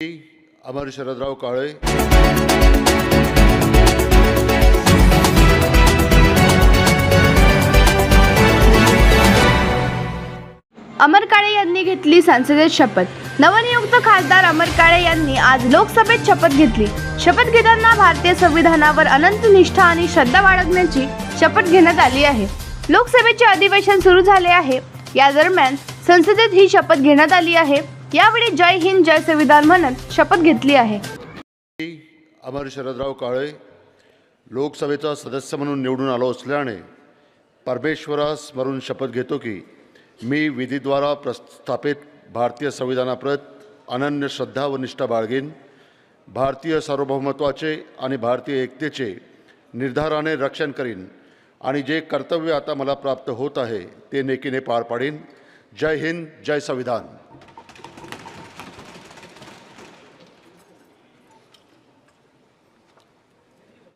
अमर शरदराव काळे. अमर काळे यांनी घेतली संसदेत शपथ. नवनियुक्त खासदार अमर काळे यांनी आज लोकसभेत शपथ घेतली. शपथ घेताना भारतीय संविधानावर अनंत निष्ठा आणि श्रद्धा बाळगण्याची शपथ घेण्यात आली आहे. लोकसभेचे अधिवेशन सुरू झाले आहे. या दरम्यान संसदेत ही शपथ घेण्यात आली आहे. यावेळी जय हिंद जय संविधान म्हणत शपथ घेतली आहे. अमर शरदराव काळे लोकसभेचा सदस्य म्हणून निवडून आलो असल्याने परमेश्वरास स्मरून शपथ घेतो की मी विधीद्वारा प्रस्थापित भारतीय संविधानाप्रत अनन्य श्रद्धा व निष्ठा बाळगेन. भारतीय सार्वभौमत्वाचे आणि भारतीय एकतेचे निर्धाराने रक्षण करीन आणि जे कर्तव्य आता मला प्राप्त होत आहे ते नेकीने पार पाडीन. जय हिंद जय संविधान.